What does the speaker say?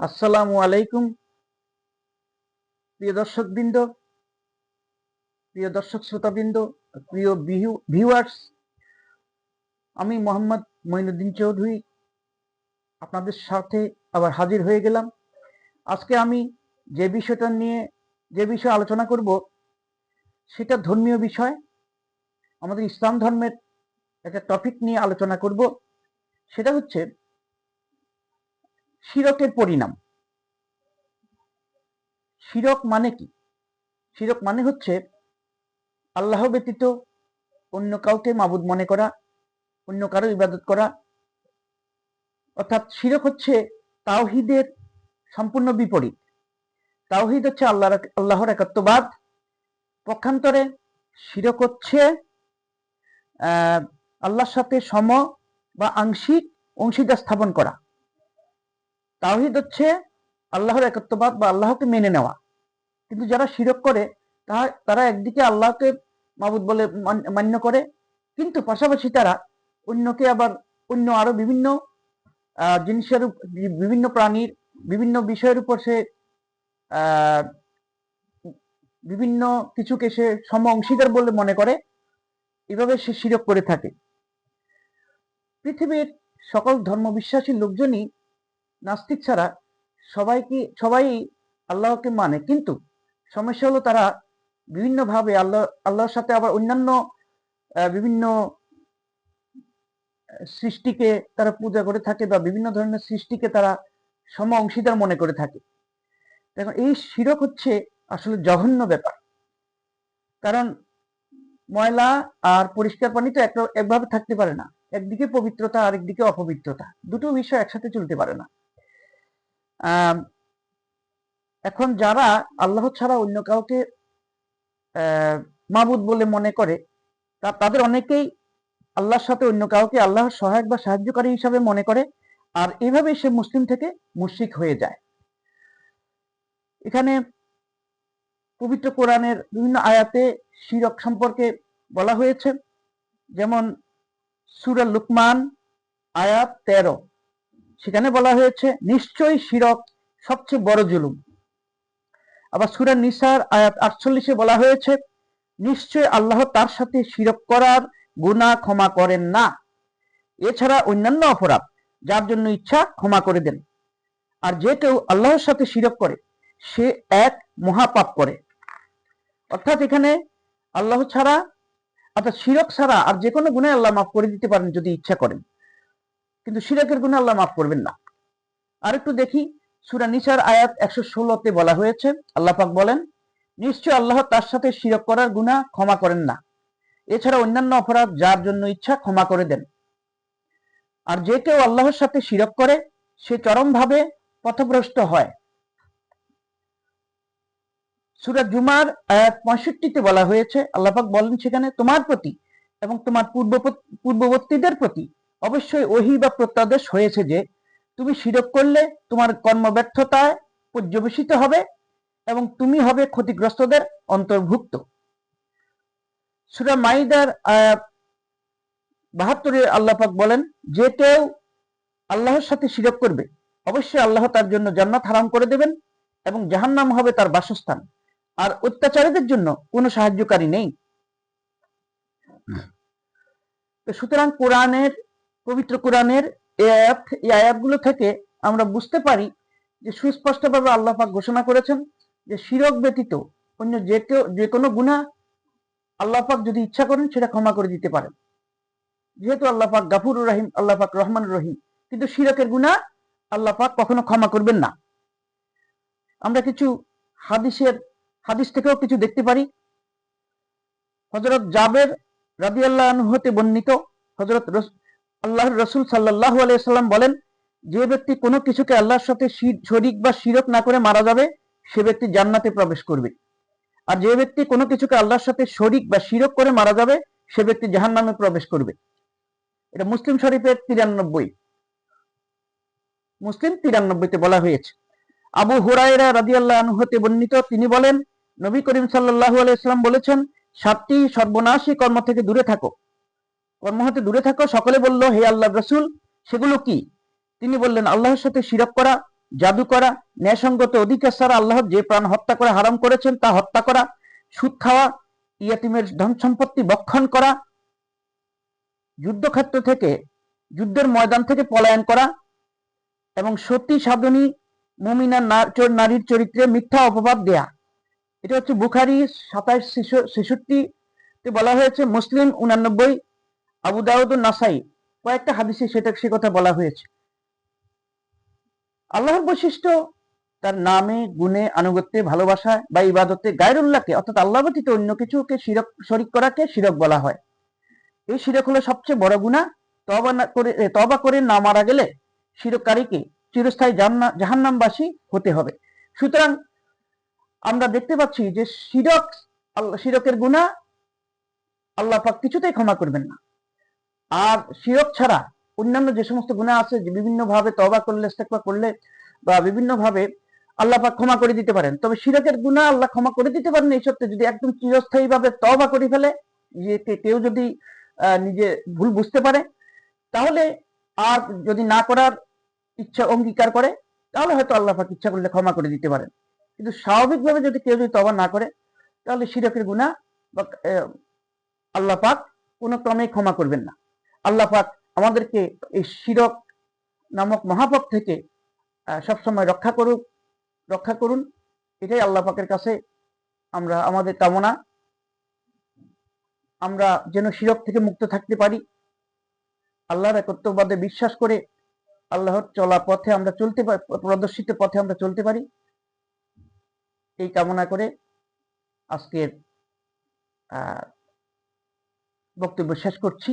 আসসালামু আলাইকুম। প্রিয় দর্শকবৃন্দ, প্রিয় দর্শক শ্রোতাবৃন্দ, প্রিয় ভিউয়ার্স আমি মোহাম্মদ মঈনুদ্দিন চৌধুরী আপনাদের সাথে আবার হাজির হয়ে গেলাম। আজকে আমি যে বিষয়টা নিয়ে, যে বিষয়ে আলোচনা করব, সেটা ধর্মীয় বিষয়। আমাদের ইসলাম ধর্মের একটা টপিক নিয়ে আলোচনা করব। সেটা হচ্ছে শিরকের পরিণাম। শিরক মানে কি? শিরক মানে হচ্ছে আল্লাহ ব্যতীত অন্য কাউকে মাবুদ মনে করা, অন্য কারও ইবাদত করা। অর্থাৎ শিরক হচ্ছে তাওহিদের সম্পূর্ণ বিপরীত। তাওহিদ হচ্ছে আল্লাহ আল্লাহর একাত্মবাদ পক্ষান্তরে শিরক হচ্ছে আল্লাহর সাথে সম বা আংশিক অংশীদার স্থাপন করা। তাওহিদ হচ্ছে আল্লাহর একত্ববাদ বা আল্লাহকে মেনে নেওয়া। কিন্তু যারা শিরক করে তারা একদিকে আল্লাহকে মাবুদ বলে মান্য করে, কিন্তু পাশাপাশি তারা অন্যকে আবার অন্য আরও বিভিন্ন জিনিসের বিভিন্ন প্রাণীর বিভিন্ন বিষয়ের উপর সে বিভিন্ন কিছুকে সে সম অংশীদার বলে মনে করে, এভাবে সে শিরক করে থাকে। পৃথিবীর সকল ধর্মবিশ্বাসী লোকজনই নাস্তিক ছাড়া সবাইকে সবাই আল্লাহকে মানে। কিন্তু সমস্যা হলো তারা বিভিন্নভাবে আল্লাহ, আল্লাহর সাথে আবার অন্যান্য বিভিন্ন সৃষ্টিকে তারা পূজা করে থাকে বা বিভিন্ন ধরনের সৃষ্টিকে তারা সম অংশীদার মনে করে থাকে। দেখুন এই শিরক হচ্ছে আসলে জঘন্য ব্যাপার। কারণ ময়লা আর পরিষ্কার পানি তো একভাবে থাকতে পারে না। একদিকে পবিত্রতা, আরেকদিকে অপবিত্রতা। দুটো বিষয় একসাথে চলতে পারে না। এখন যারা আল্লাহ ছাড়া অন্য কাউকে মাবুদ বলে মনে করে তাদের অনেকেই আল্লাহর সাথে অন্য কাউকে আল্লাহর সহায়ক বা সাহায্যকারী হিসাবে মনে করে, আর এভাবে সে মুসলিম থেকে মুশরিক হয়ে যায়। এখানে পবিত্র কোরআনের বিভিন্ন আয়াতে শিরক সম্পর্কে বলা হয়েছে, যেমন সুরা লুকমান, আয়াত তেরো। সেখানে বলা হয়েছে, নিশ্চয়ই শিরক সবচেয়ে বড় জুলুম। আবার সুরা নিসার আয়াত আটচল্লিশে বলা হয়েছে নিশ্চয় আল্লাহ তার সাথে শিরক করার গুণা ক্ষমা করেন না। এছাড়া অন্যান্য অপরাধ, যার জন্য ইচ্ছা ক্ষমা করে দেন। আর যে কেউ আল্লাহর সাথে শিরক করে, সে এক মহাপাপ করে। অর্থাৎ এখানে আল্লাহ ছাড়া, অর্থাৎ শিরক ছাড়া আর যে কোনো গুণে আল্লাহ মাফ করে দিতে পারেন যদি ইচ্ছা করেন। কিন্তু শিরকের গুণে আল্লাহ মাফ করবেন না। আর একটু দেখি, সুরা নিসার আয়াত একশো ষোলোতে বলা হয়েছে, আল্লাহ পাক বলেন, নিশ্চয় আল্লাহ তার সাথে শিরক করার গুণা ক্ষমা করেন না। এছাড়া অন্যান্য অপরাধ যার জন্য ইচ্ছা ক্ষমা করে দেন। আর যে কেউ আল্লাহর সাথে শিরক করে, সে চরমভাবে পথভ্রষ্ট হয়। সুরা জুমার আয়াত পঁয়ষট্টিতে বলা হয়েছে আল্লাপাক বলেন সেখানে, তোমার প্রতি এবং তোমার পূর্ব পূর্ববর্তীদের প্রতি অবশ্যই ওহি বা প্রত্যাদেশ হয়েছে যে তুমি শিরক করলে তোমার কর্মব্যর্থতায় পর্যবেসিত হবে এবং তুমি হবে ক্ষতিগ্রস্তদের অন্তর্ভুক্ত। সুরা মাইদার বাহাত্তরে আল্লাপাক বলেন, যে কেউ আল্লাহর সাথে শিরক করবে, অবশ্যই আল্লাহ তার জন্য জান্নাত হারাম করে দেবেন এবং জাহান্নাম হবে তার বাসস্থান। আর অত্যাচারীদের জন্য কোনো সাহায্যকারী নেই। সুতরাং কোরআনের পবিত্র কোরআনের এই আয়াত, এই আয়াতগুলো থেকে আমরা বুঝতে পারি যে সুস্পষ্টভাবে আল্লাহ পাক ঘোষণা করেছেন যে শিরক ব্যতীত অন্য যে কেউ, যে কোনো গুণা আল্লাহ পাক যদি ইচ্ছা করেন সেটা ক্ষমা করে দিতে পারেন। যেহেতু আল্লাহ পাক গাফুর রহিম, আল্লাহ পাক রহমান রহিম, কিন্তু শিরকের গুণা আল্লাহ পাক কখনো ক্ষমা করবেন না। আমরা কিছু হাদিসের, হাদিস থেকেও কিছু দেখতে পারি। হজরত জাবের রাবি আল্লাহ হতে বর্ণিত হজরত আল্লাহ রসুল সাল্লাহ আলাইসাল্লাম বলেন, যে ব্যক্তি কোনো কিছুকে আল্লাহর সাথে শরিক বা শিরক না করে মারা যাবে, সে ব্যক্তি জান্নাতে প্রবেশ করবে। আর যে ব্যক্তি কোনো কিছুকে আল্লাহর সাথে শরিক বা শিরক করে মারা যাবে, সে ব্যক্তি জাহান নামে প্রবেশ করবে। এটা মুসলিম শরীফের তিরানব্বই। মুসলিম তিরানব্বইতে বলা হয়েছে, আবু হুরায়রা রাদিয়াল্লাহ হতে বর্ণিত, তিনি বলেন, নবী করিম সাল্লাহ আলাইসাল্লাম বলেছেন, সাতটি সর্বনাশী কর্ম থেকে দূরে থাকো। কর্ম হতে দূরে থাকো। সকলে বলল, হে আল্লাহ রসুল, সেগুলো কি? তিনি বললেন, আল্লাহর সাথে শিরক করা, জাদু করা, ন্যায়সঙ্গত অধিকার ছাড়া আল্লাহ যে প্রাণ হত্যা করে হারাম করেছেন তা হত্যা করা, সুদ খাওয়া, ইয়াতিমের ধন সম্পত্তি বক্ষণ করা, যুদ্ধক্ষেত্র থেকে, যুদ্ধের ময়দান থেকে পলায়ন করা এবং সতী সাধনী, মমিনা নারীর চরিত্রে মিথ্যা অপবাদ দেয়া। এটা হচ্ছে বুখারি সাতাইশ ছেষট্টিতে বলা হয়েছে, মুসলিম উনানব্বই আবু দাউদ নাসাই, কয়েকটা হাদিসে সেটা সে কথা বলা হয়েছে। আল্লাহর বৈশিষ্ট্য, তার নামে, গুণে, আনুগত্যে, ভালোবাসা বা ইবাদতে গায়রুল্লাহকে, অর্থাৎ আল্লাহ ব্যতীত অন্য কিছুকে শিরক, শরিক করাকে শিরক বলা হয়। এই শিরক হলো সবচেয়ে বড় গুণা তবা করে তবা করে না মারা গেলে শিরককারীকে চিরস্থায়ী জাহান্নামবাসী হতে হবে। সুতরাং আমরা দেখতে পাচ্ছি যে শিরক শিরকের গুণা আল্লাহ পাক কিছুতেই ক্ষমা করবেন না। আর শিরক ছাড়া অন্যান্য যে সমস্ত গুণা আছে, যে বিভিন্ন ভাবে তবা করলে ইস্তেগফার করলে বা বিভিন্ন ভাবে আল্লাহ পাক ক্ষমা করে দিতে পারেন। তবে শিরকের গুণা আল্লাহ ক্ষমা করে দিতে পারেন এই সত্ত্বে যদি একদম চিরস্থায়ী ভাবে তবা করে ফেলে যে কেউ যদি নিজে ভুল বুঝতে পারে, তাহলে আর যদি না করার ইচ্ছা অঙ্গীকার করে, তাহলে হয়তো আল্লাহ পাক ইচ্ছা করলে ক্ষমা করে দিতে পারেন। কিন্তু স্বাভাবিকভাবে যদি কেউ যদি তবা না করে, তাহলে শিরকের গুণা বা আল্লাহ পাক কোনো ক্রমে ক্ষমা করবেন না। আল্লাহ পাক আমাদেরকে এই শিরক নামক মহাপাপ থেকে সবসময় রক্ষা করুক, রক্ষা করুন। এটাই আল্লাহ পাকের কাছে আমরা, আমাদের কামনা। আমরা যেন শিরক থেকে মুক্ত থাকতে পারি। আল্লাহর একত্ববাদে বিশ্বাস করে আল্লাহর চলা পথে আমরা চলতে পারি প্রদর্শিত পথে আমরা চলতে পারি। এই কামনা করে আজকের বক্তব্য শেষ করছি।